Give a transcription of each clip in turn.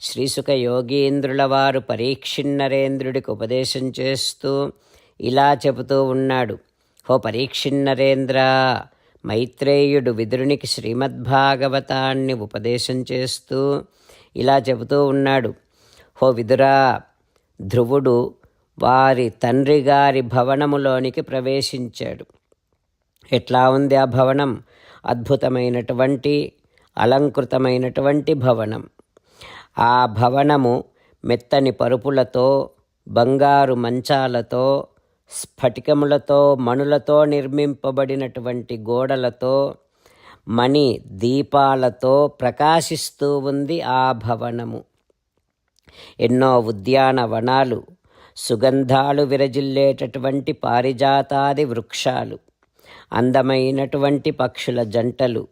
శ్రీసుక యోగీంద్రుల వారు పరీక్షిన్నరేంద్రుడికి ఉపదేశం చేస్తూ ఇలా చెబుతూ ఉన్నాడు. హో పరీక్షిన్నరేంద్ర మైత్రేయుడు విదురునికి శ్రీమద్భాగవతాన్ని ఉపదేశం చేస్తూ ఇలా చెబుతూ ఉన్నాడు. హో విదురా ధ్రువుడు వారి తండ్రి గారి భవనములోనికి ప్రవేశించాడు. ఎట్లా ఉంది ఆ భవనం? అద్భుతమైనటువంటి అలంకృతమైనటువంటి భవనం. ఆ భవనము మెత్తని పరుపులతో బంగారు మంచాలతో స్ఫటికములతో మణులతో నిర్మింపబడినటువంటి గోడలతో మణి దీపాలతో ప్రకాశిస్తూ ఉంది ఆ భవనము. ఎన్నో ఉద్యానవనాలు సుగంధాలు విరజిల్లేటటువంటి పారిజాతాది వృక్షాలు అందమైనటువంటి పక్షుల జంటలు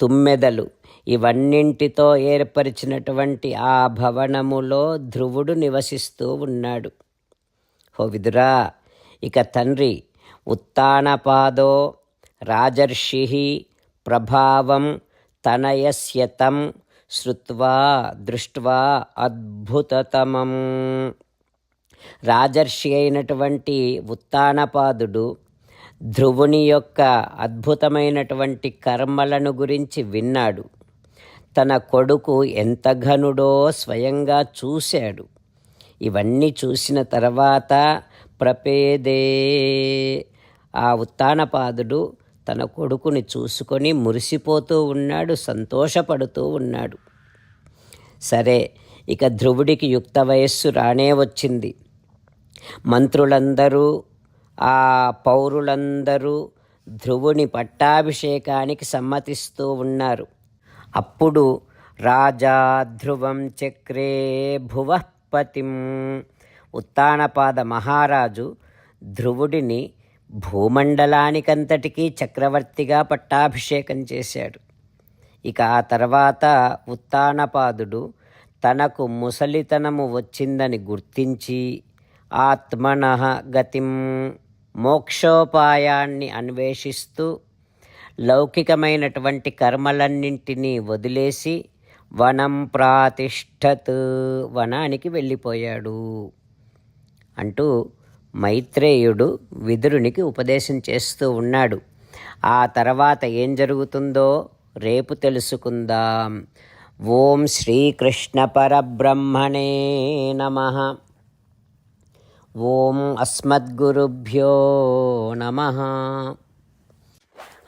తుమ్మెదలు ఇవన్నింటితో ఏర్పరిచినటువంటి ఆ భవనములో ధ్రువుడు నివసిస్తూ ఉన్నాడు. హో విదురా ఇక తండ్రి ఉత్తానపాదో రాజర్షి ప్రభావం తనయస్యతం శృత్వా దృష్ట్వా అద్భుతతమం. రాజర్షి అయినటువంటి ఉత్తానపాదుడు ధ్రువుని యొక్క అద్భుతమైనటువంటి కర్మలను గురించి విన్నాడు. తన కొడుకు ఎంత ఘనుడో స్వయంగా చూశాడు. ఇవన్నీ చూసిన తర్వాత ప్రపేదే. ఆ ఉత్తానపాదుడు తన కొడుకుని చూసుకొని మురిసిపోతూ ఉన్నాడు సంతోషపడుతూ ఉన్నాడు. సరే ఇక ధ్రువుడికి యుక్త వయస్సు రానే వచ్చింది. మంత్రులందరూ ఆ పౌరులందరూ ధ్రువుని పట్టాభిషేకానికి సమ్మతిస్తూ ఉన్నారు. అప్పుడు రాజా ధ్రువం చక్రే భువపతిం ఉత్తానపాద మహారాజు ధ్రువుడిని భూమండలానికంతటికీ చక్రవర్తిగా పట్టాభిషేకం చేశాడు. ఇక ఆ తర్వాత ఉత్తానపాదుడు తనకు ముసలితనము వచ్చిందని గుర్తించి ఆత్మన గతిం మోక్షోపాయాన్ని అన్వేషిస్తూ లౌకికమైనటువంటి కర్మలన్నింటినీ వదిలేసి వనం ప్రాతిష్టత్ వనానికి వెళ్ళిపోయాడు. అంటూ మైత్రేయుడు విదురునికి ఉపదేశం చేస్తూ ఉన్నాడు. ఆ తర్వాత ఏం జరుగుతుందో రేపు తెలుసుకుందాం. ఓం శ్రీకృష్ణ పరబ్రహ్మణే నమ. ఓం అస్మద్గురుభ్యో నమ.